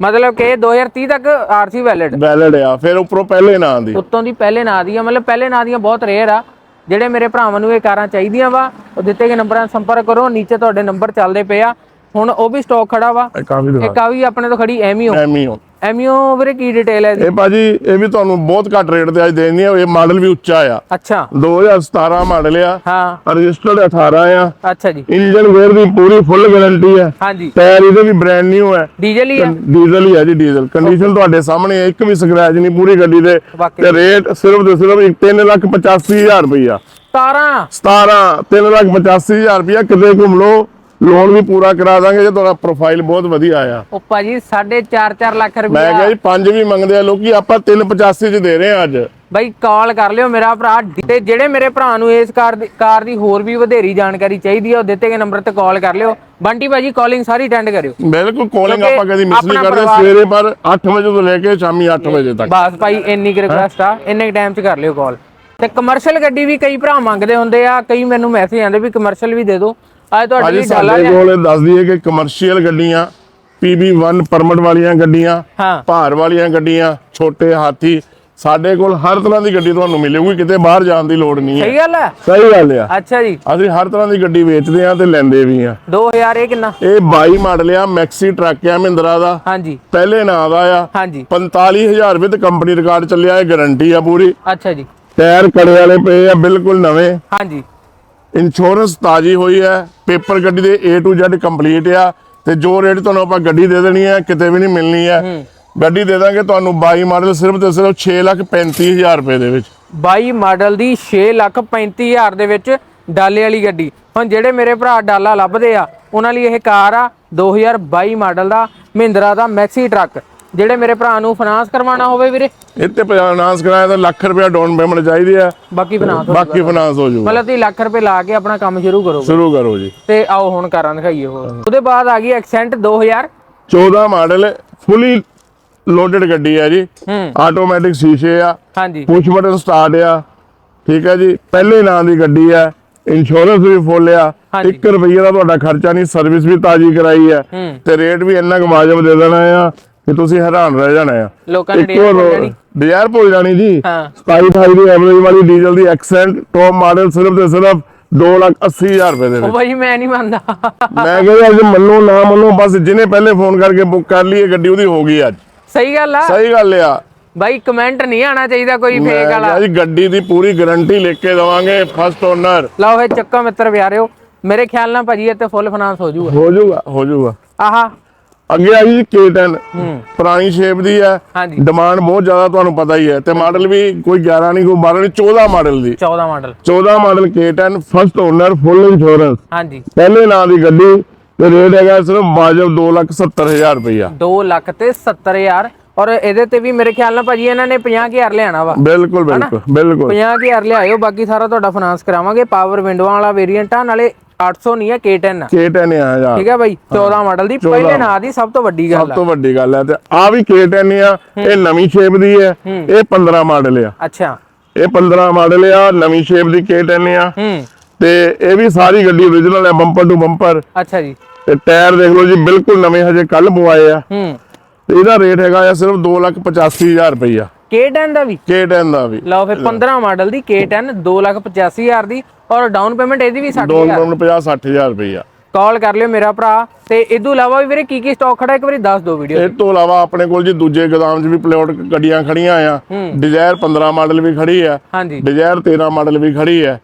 ਮਤਲਬ ਕਿ 2030 ਤੱਕ ਆਰਸੀ ਵੈਲਿਡ ਵੈਲਿਡ ਆ। ਫਿਰ ਉੱਪਰੋਂ ਪਹਿਲੇ ਨਾਂ ਦੀ। ਉੱਤੋਂ ਦੀ ਪਹਿਲੇ ਨਾਂ ਦੀ ਆ। ਮਤਲਬ ਪਹਿਲੇ ਨਾਂ ਦੀਆਂ ਬਹੁਤ ਰੇਅਰ ਆ। ਜਿਹੜੇ ਮੇਰੇ ਭਰਾਵਾਂ ਨੂੰ ਇਹ ਕਾਰਾਂ ਚਾਹੀਦੀਆਂ ਵਾ ਉਹ ਦਿੱਤੇ ਗਏ ਨੰਬਰਾਂ 'ਤੇ ਸੰਪਰਕ ਕਰੋ। ਨੀਚੇ ਤੁਹਾਡੇ ਨੰਬਰ ਚੱਲਦੇ ਪਏ ਆ। ਹੁਣ ਉਹ ਵੀ ਸਟਾਕ ਖੜਾ ਵਾ। ਇੱਕ ਆ ਵੀ ਆਪਣੇ ਤੋਂ ਖੜੀ ਐਮੀ ਹੋ ਐਮੀ ਹੋ ਐਮੀਓ ਵੀਰੇ ਕੀ ਡਿਟੇਲ ਹੈ ਇਹ ਭਾਜੀ ਇਹ ਵੀ ਤੁਹਾਨੂੰ ਬਹੁਤ ਘੱਟ ਰੇਟ ਤੇ ਅੱਜ ਦੇਣੀ ਆ। ਇਹ ਮਾਡਲ ਵੀ ਉੱਚਾ ਆ। ਅੱਛਾ। 2017 ਮਾਡਲ ਆ। ਹਾਂ। ਰਜਿਸਟਰਡ 18 ਆ। ਅੱਛਾ ਜੀ। ਇੰਜਨ ਗੇਅਰ ਦੀ ਪੂਰੀ ਫੁੱਲ ਗਾਰੰਟੀ ਹੈ ਹਾਂਜੀ। ਟਾਇਰ ਇਹਦੇ ਵੀ ਬ੍ਰਾਂਡ ਨਿਊ ਹੈ ਡੀਜ਼ਲ ਹੀ ਆ? ਡੀਜ਼ਲ ਹੀ ਹੈ ਜੀ ਡੀਜ਼ਲ ਕੰਡੀਸ਼ਨ ਤੁਹਾਡੇ ਸਾਹਮਣੇ ਇੱਕ ਵੀ ਸਕ੍ਰੈਚ ਨਹੀਂ ਪੂਰੀ ਗੱਡੀ ਦੇ। ਤੇ ਰੇਟ ਸਿਰਫ ਤੇ ਸਿਰਫ 385000 ਰੁਪਇਆ 17 17 385000 ਰੁਪਇਆ ਕਿਤੇ ਘੁੰਮ ਲਓ। ਲੋਨ ਵੀ ਪੂਰਾ ਕਰਾ ਦਾਂਗੇ ਜੇ ਤੁਹਾਡਾ ਪ੍ਰੋਫਾਈਲ ਬਹੁਤ ਵਧੀਆ ਆ ਉਹ ਭਾਜੀ 4.5 4 ਲੱਖ ਮੈਂ ਰੁਪਇਆ ਕਿਹਾ ਜੀ ਪੰਜ ਵੀ ਮੰਗਦੇ ਆ ਲੋਕੀ ਆਪਾਂ 385 ਚ ਦੇ ਰਹੇ ਆ ਅੱਜ। ਬਾਈ ਕਾਲ ਕਰ ਲਿਓ ਮੇਰਾ ਭਰਾ। ਤੇ ਜਿਹੜੇ ਮੇਰੇ ਭਰਾ ਨੂੰ ਇਸ ਕਾਰ ਦੀ ਕਾਰ ਦੀ ਹੋਰ ਵੀ ਵਧੇਰੀ ਜਾਣਕਾਰੀ ਚਾਹੀਦੀ ਹੈ ਉਹ ਦਿੱਤੇ ਗਏ ਨੰਬਰ ਤੇ ਕਾਲ ਕਰ ਲਿਓ। ਬੰਟੀ ਭਾਜੀ ਕਾਲਿੰਗ ਸਾਰੀ ਅਟੈਂਡ ਕਰਿਓ। ਬਿਲਕੁਲ ਕਾਲਿੰਗ ਆਪਾਂ ਕਦੀ ਮਿਸ ਨਹੀਂ ਕਰਦੇ ਸਵੇਰੇ ਪਰ 8 ਵਜੇ ਤੋਂ ਲੈ ਕੇ ਸ਼ਾਮੀ 8 ਵਜੇ ਤੱਕ। ਬਸ ਭਾਈ ਇੰਨੀ ਕੁ ਰਿਕੁਐਸਟ ਆ। ਇੰਨੇ ਟਾਈਮ 'ਚ ਕਰ ਲਿਓ ਕਾਲ ਤੇ ਕਮਰਸ਼ੀਅਲ ਗੱਡੀ ਵੀ ਕਈ ਭਰਾ ਮੰਗਦੇ ਹੁੰਦੇ ਆ ਕਈ ਮੈਨੂੰ ਮੈਸੇਜ ਆਉਂਦੇ ਵੀ ਕਮਰਸ਼ੀਅਲ ਵੀ ਦੇ ਦਿਓ। ਅੱਜ ਤੁਹਾਡੇ ਲਈ ਡਾਲਾ ਸਾਡੇ ਕੋਲ ਦੱਸ ਦਈਏ ਕਿ ਕਮਰਸ਼ੀਅਲ ਗੱਡੀਆਂ PB1 ਪਰਮਿਟ ਵਾਲੀਆਂ ਗੱਡੀਆਂ ਹਾਂ। ਭਾਰ ਵਾਲੀਆਂ ਗੱਡੀਆਂ ਛੋਟੇ ਹਾਥੀ ਸਾਡੇ ਕੋਲ ਹਰ ਤਰ੍ਹਾਂ ਦੀ ਗੱਡੀ ਤੁਹਾਨੂੰ ਮਿਲੇਗੀ ਕਿਤੇ ਬਾਹਰ ਜਾਣ ਦੀ ਲੋੜ ਨਹੀਂ ਹੈ। ਸਹੀ ਗੱਲ ਹੈ? ਸਹੀ ਗੱਲ ਆ। ਅੱਛਾ ਜੀ। ਅਸੀਂ ਹਰ ਤਰ੍ਹਾਂ ਦੀ ਗੱਡੀ ਵੇਚਦੇ ਆ ਤੇ ਲੈਂਦੇ ਵੀ ਆ 2000 ਇਹ ਕਿੰਨਾ? ਇਹ 22 ਮਾਡਲ ਆ ਮੈਕਸੀ ਟਰੱਕ ਆ ਮਹਿੰਦਰਾ ਦਾ। ਹਾਂਜੀ। ਪਹਿਲੇ ਨਾਂ ਦਾ ਆ। ਹਾਂਜੀ। 45000 ਰੁਪਏ ਤੇ ਕੰਪਨੀ ਰਿਕਾਰਡ ਚੱਲਿਆ ਇਹ ਗਾਰੰਟੀ ਆ ਪੂਰੀ। ਅੱਛਾ ਜੀ। ਟਾਇਰ ਕੜੇ ਵਾਲੇ ਪਏ ਆ ਬਿਲਕੁਲ ਨਵੇਂ। ਹਾਂਜੀ। ਇੰਸ਼ੋਰੈਂਸ ਤਾਜੀ ਹੋਈ ਹੈ ਪੇਪਰ ਗੱਡੀ ਦੇ A to Z ਕੰਪਲੀਟ ਆ ਤੇ ਜੋ ਰੇਟ ਤੁਹਾਨੂੰ ਆਪਾਂ ਗੱਡੀ ਦੇ ਦੇਣੀ ਹੈ ਕਿਤੇ ਵੀ ਨਹੀਂ ਮਿਲਣੀ ਹੈ ਗੱਡੀ ਦੇ ਦਾਂਗੇ ਤੁਹਾਨੂੰ 22 ਮਾਡਲ ਸਿਰਫ ਤੇ ਸਿਰਫ 635000 ਰੁਪਏ ਦੇ ਵਿੱਚ। 22 ਮਾਡਲ ਦੀ 6 ਲੱਖ 35000 ਦੇ ਵਿੱਚ ਡਾਲੇ ਵਾਲੀ ਗੱਡੀ। ਹੁਣ ਜਿਹੜੇ ਮੇਰੇ ਭਰਾ ਡਾਲਾ ਲੱਭਦੇ ਆ ਉਹਨਾਂ ਲਈ ਇਹ ਕਾਰ ਆ 2022 ਮਾਡਲ ਦਾ ਮਹਿੰਦਰਾ ਦਾ ਮੈਕਸੀ ਟਰੱਕ ਜਿਹੜੇ ਮੇਰੇ ਭਰਾ ਨੂੰ ਫਾਈਨਾਂਸ ਕਰਵਾਉਣਾ ਹੋਵੇ ਵੀਰੇ। ਇੱਥੇ ਫਾਈਨਾਂਸ ਕਰਾਇਆ ਤਾਂ ਲੱਖ ਰੁਪਏ ਡਾਊਨ ਪੇਮੈਂਟ ਚਾਹੀਦੀ ਹੈ। ਬਾਕੀ ਫਾਈਨਾਂਸ ਬਾਕੀ ਫਾਈਨਾਂਸ ਹੋ ਜਾਊਗਾ। ਮਤਲਬ ਤੁਸੀਂ ਲੱਖ ਰੁਪਏ ਲਾ ਕੇ ਆਪਣਾ ਕੰਮ ਸ਼ੁਰੂ ਕਰੋਗੇ। ਸ਼ੁਰੂ ਕਰੋ ਜੀ। ਤੇ ਆਓ ਹੁਣ ਕਾਰਾਂ ਦਿਖਾਈਏ ਹੋਰ। ਉਹਦੇ ਬਾਅਦ ਆ ਗਈ ਐਕਸੈਂਟ 2000 14 ਮਾਡਲ ਫੁੱਲੀ ਲੋਡਡ ਗੱਡੀ ਹੈ ਜੀ। ਹੂੰ। ਆਟੋਮੈਟਿਕ ਸ਼ੀਸ਼ੇ ਆ। ਹਾਂਜੀ। ਪੁਸ਼ ਬਟਨ ਸਟਾਰਟ ਆ। ਠੀਕ ਹੈ ਜੀ। ਪਹਿਲੇ ਨਾਂ ਦੀ ਗੱਡੀ ਹੈ। ਇੰਸ਼ੋਰੈਂਸ ਵੀ ਫੁੱਲ ਆ। ਹਾਂਜੀ। 1 ਰੁਪਈਏ ਦਾ ਤੁਹਾਡਾ ਖਰਚਾ ਨਹੀਂ ਸਰਵਿਸ ਵੀ ਤਾਜ਼ੀ ਕਰਾਈ ਹੂੰ। ਤੇ ਰੇਟ ਵੀ ਇੰਨਾ ਕੁ ਵਾਜਬ ਦੇ ਦੇਣਾ ਆ। ਕਿ ਤੁਸੀਂ ਹੈਰਾਨ ਰਹਿ ਜਾਣਾ ਆ। ਲੋਕਾਂ ਨੇ ਡੇਟ ਹੋ ਜਾਣੀ ਡਿਜ਼ਾਇਰ ਭੁੱਲ ਜਾਣੀ ਜੀ। ਹਾਂ। 27 28 ਦੀ ਐਵਰੇਜ ਵਾਲੀ ਡੀਜ਼ਲ ਦੀ ਐਕਸੈਂਟ ਟੌਪ ਮਾਡਲ ਸਿਰਫ ਤੇ ਸਿਰਫ 280000 ਰੁਪਏ ਦੇ ਉਹ ਭਾਈ ਮੈਂ ਨਹੀਂ ਮੰਨਦਾ। ਮੈਂ ਕਹਿੰਦਾ ਅੱਜ ਮੰਨੋ ਨਾ ਮੰਨੋ ਬਸ ਜਿਹਨੇ ਪਹਿਲੇ ਫੋਨ ਕਰਕੇ ਬੁੱਕ ਕਰ ਲਈ ਇਹ ਗੱਡੀ ਉਹਦੀ ਹੋ ਗਈ ਅੱਜ। ਸਹੀ ਗੱਲ ਆ। ਸਹੀ ਗੱਲ ਆ। ਭਾਈ ਕਮੈਂਟ ਨਹੀਂ ਆਣਾ ਚਾਹੀਦਾ ਕੋਈ ਫੇਕ ਵਾਲਾ। ਜੀ ਗੱਡੀ ਦੀ ਪੂਰੀ ਗਾਰੰਟੀ ਲਿਖ ਕੇ ਦਵਾਂਗੇ ਫਸਟ ਓਨਰ ਲਓ ਫੇ ਚੱਕੋ ਮਿੱਤਰ ਪਿਆਰਿਓ ਮੇਰੇ ਖਿਆਲ ਨਾਲ ਭਾਜੀ ਇੱਥੇ ਫੁੱਲ ਫਾਈਨਾਂਸ ਹੋ ਜਾਊਗਾ। ਹੋ ਜਾਊਗਾ ਹੋ ਜਾਊਗਾ। ਆਹਾ। ਅੱਗੇ ਆ ਗਈ K10 ਹੂੰ। ਪੁਰਾਣੀ ਸ਼ੇਪ ਦੀ ਹੈ। ਹਾਂਜੀ। ਡਿਮਾਂਡ ਬਹੁਤ ਜ਼ਿਆਦਾ ਤੁਹਾਨੂੰ ਪਤਾ ਹੀ ਹੈ। ਤੇ ਮਾਡਲ ਵੀ ਕੋਈ 11 ਨਹੀਂ ਕੋਈ 12 ਨਹੀਂ 14 ਮਾਡਲ ਦੀ। 14 model 14 model K10 first owner full insurance ਹਾਂਜੀ। ਪਹਿਲੇ ਨਾਂ ਦੀ ਗੱਡੀ ਤੇ ਰੇਟ ਹੈਗਾ ਸਿਰਫ ਵਾਜਬ 270000 ਰੁਪਇਆ 2 ਲੱਖ ਤੇ 70000 ਔਰ ਇਹਦੇ ਤੇ ਵੀ ਮੇਰੇ ਖਿਆਲ ਨਾਲ ਭਾਜੀ ਇਹਨਾਂ ਨੇ 50000 ਲਿਆਣਾ ਵਾ। ਬਿਲਕੁਲ ਬਿਲਕੁਲ ਬਿਲਕੁਲ। 50000 ਲਿਆਇਓ ਬਾਕੀ ਸਾਰਾ ਤੁਹਾਡਾ ਫਾਈਨਾਂਸ ਕਰਾਵਾਂਗੇ। ਪਾਵਰ ਵਿੰਡੋਆਂ ਵਾਲਾ ਵੇਰੀਐਂਟ ਆ ਨਾਲੇ 800 ਨਹੀਂ ਹੈ K10 ਆ। K10 ਆ ਯਾਰ। ਠੀਕ ਹੈ ਬਾਈ 14 ਮਾਡਲ ਦੀ। ਪਹਿਲੇ ਨਾਂ ਦੀ ਸਭ ਤੋਂ ਵੱਡੀ ਗੱਲ ਸਭ ਆ ਤੋਂ ਵੱਡੀ ਗੱਲ ਹੈ ਤੇ ਆ ਵੀ K10 ਆ ਇਹ ਨਵੀਂ ਸ਼ੇਪ ਦੀ ਹੈ ਇਹ 15 ਮਾਡਲ ਆ। ਅੱਛਾ। ਇਹ 15 ਮਾਡਲ ਆ ਨਵੀਂ ਸ਼ੇਪ ਦੀ K10 ਆ। ਹੂੰ। ਤੇ ਇਹ ਵੀ ਸਾਰੀ ਗੱਡੀ ਓਰੀਜਨਲ ਹੈ ਬੰਪਰ ਟੂ ਬੰਪਰ ਅੱਛਾ ਜੀ। ਤੇ ਟਾਇਰ ਦੇਖ ਲਓ ਜੀ ਬਿਲਕੁਲ ਨਵੇਂ ਹਜੇ ਕੱਲ ਪਵਾਏ ਆ। ਹੂੰ। ਤੇ ਇਹਦਾ ਰੇਟ ਹੈਗਾ ਆ ਸਿਰਫ 285000 ਰੁਪਈਆ। K10 ਦਾ ਵੀ? K10 ਦਾ ਵੀ। ਲਓ ਫਿਰ 15 ਮਾਡਲ ਦੀ K10 285000 ਦੀ ਔਰ ਡਾਊਨ ਪੇਮੈਂਟ ਇਹਦੀ ਵੀ 60000 ਦੋਨ ਦੋਨ 50 60000 ਰੁਪਈਆ। ਕਾਲ ਕਰ ਲਿਓ ਮੇਰਾ ਭਰਾ ਤੇ ਇਦੋਂ ਇਲਾਵਾ ਵੀ ਵੀਰੇ ਕੀ ਕੀ ਸਟਾਕ ਖੜਾ ਇੱਕ ਵਾਰੀ ਦੱਸ ਦਿਓ ਵੀਡੀਓ ਇਹ ਤੋਂ ਇਲਾਵਾ ਆਪਣੇ ਕੋਲ ਜੀ ਦੂਜੇ ਗੋਦਾਮ 'ਚ ਵੀ ਪਲੇਟ ਗੱਡੀਆਂ ਖੜੀਆਂ ਆ। ਡਿਜ਼ਾਇਰ 15 ਮਾਡਲ ਵੀ ਖੜੀ ਆ। ਹਾਂਜੀ। ਡਿਜ਼ਾਇਰ 13 ਮਾਡਲ ਵੀ ਖੜੀ ਆ।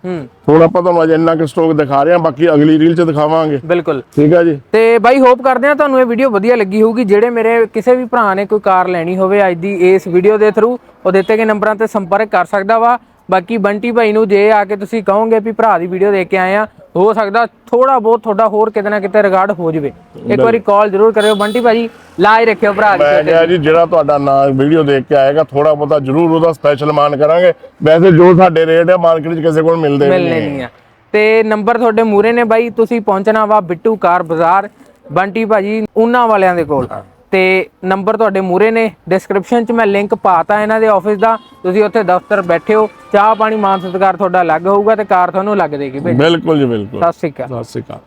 ਹੁਣ ਆਪਾਂ ਤੁਹਾਨੂੰ ਅੱਜ ਇੰਨਾ ਕੁ ਸਟਾਕ ਦਿਖਾ ਰਹੇ ਹਾਂ ਬਾਕੀ ਅਗਲੀ ਰੀਲ 'ਚ ਦਿਖਾਵਾਂਗੇ। ਬਿਲਕੁਲ। ਠੀਕ ਆ ਜੀ? ਤੇ ਬਾਈ ਹੋਪ ਕਰਦੇ ਆ ਤੁਹਾਨੂੰ ਇਹ ਵੀਡੀਓ ਵਧੀਆ ਲੱਗੀ ਹੋਊਗੀ ਜਿਹੜੇ ਮੇਰੇ ਕਿਸੇ ਵੀ ਭਰਾ ਨੇ ਕੋਈ ਕਾਰ ਲੈਣੀ ਹੋਵੇ ਅੱਜ ਦੀ ਇਸ ਵੀਡੀਓ ਦੇ ਥਰੂ ਉਹ ਦਿੱਤੇ ਗਏ ਨੰਬਰਾਂ ਤੇ ਸੰਪਰਕ ਕਰ ਸਕਦਾ ਵਾ। ਬਾਕੀ ਬੰਟੀ ਭਾਈ ਨੂੰ ਜੇ ਆ ਕੇ ਤੁਸੀਂ ਕਹੋਗੇ ਵੀ ਭਰਾ ਦੀ ਵੀਡੀਓ ਦੇਖ ਕੇ ਆਏ ਆ ਹੋ ਸਕਦਾ ਥੋੜਾ ਬਹੁਤ ਤੁਹਾਡਾ ਹੋਰ ਕਿਤੇ ਨਾ ਕਿਤੇ ਰਿਗਾਰਡ ਹੋ ਜਵੇ। ਇੱਕ ਵਾਰੀ ਕਾਲ ਜ਼ਰੂਰ ਕਰਿਓ ਬੰਟੀ ਭਾਜੀ ਲਾਜ ਰੱਖਿਓ ਭਰਾ ਮੈਂ ਕਿਹਾ ਜੀ ਜਿਹੜਾ ਤੁਹਾਡਾ ਨਾਂ ਵੀਡੀਓ ਦੇਖ ਕੇ ਆਏਗਾ ਥੋੜਾ ਬਹੁਤਾ ਜ਼ਰੂਰ ਉਹਦਾ ਸਪੈਸ਼ਲ ਮਾਨ ਕਰਾਂਗੇ। ਵੈਸੇ ਜੋ ਸਾਡੇ ਰੇਟ ਹੈ ਮਾਰਕੀਟ 'ਚ ਕਿਸੇ ਕੋਲ ਮਿਲਦੇ ਨਹੀਂ ਮਿਲਨੇ ਨਹੀਂ ਆ। ਤੇ ਨੰਬਰ ਤੁਹਾਡੇ ਮੂਰੇ ਨੇ ਬਾਈ ਤੁਸੀਂ ਪਹੁੰਚਣਾ ਵਾ ਬਿੱਟੂ ਕਾਰ ਬਾਜ਼ਾਰ। ਬੰਟੀ ਭਾਜੀ ਉਹਨਾਂ ਵਾਲਿਆਂ ਦੇ ਕੋਲ। ਤੇ ਨੰਬਰ ਤੁਹਾਡੇ ਮੂਰੇ ਨੇ ਡਿਸਕ੍ਰਿਪਸ਼ਨ 'ਚ ਮੈਂ ਲਿੰਕ ਪਾਤਾ ਇਹਨਾਂ ਦੇ ਆਫਿਸ ਦਾ ਤੁਸੀਂ ਉੱਥੇ ਦਫ਼ਤਰ ਬੈਠੇ ਹੋ ਚਾਹ ਪਾਣੀ ਮਾਨ ਸਤਿਕਾਰ ਤੁਹਾਡਾ ਅਲੱਗ ਹੋਊਗਾ ਤੇ ਕਾਰ ਤੁਹਾਨੂੰ ਲੱਗ ਦੇਗੀ ਬਿਲਕੁਲ ਜੀ ਬਿਲਕੁਲ। ਸਤਿ ਸ਼੍ਰੀ ਅਕਾਲ। ਸਤਿ ਸ਼੍ਰੀ ਅਕਾਲ।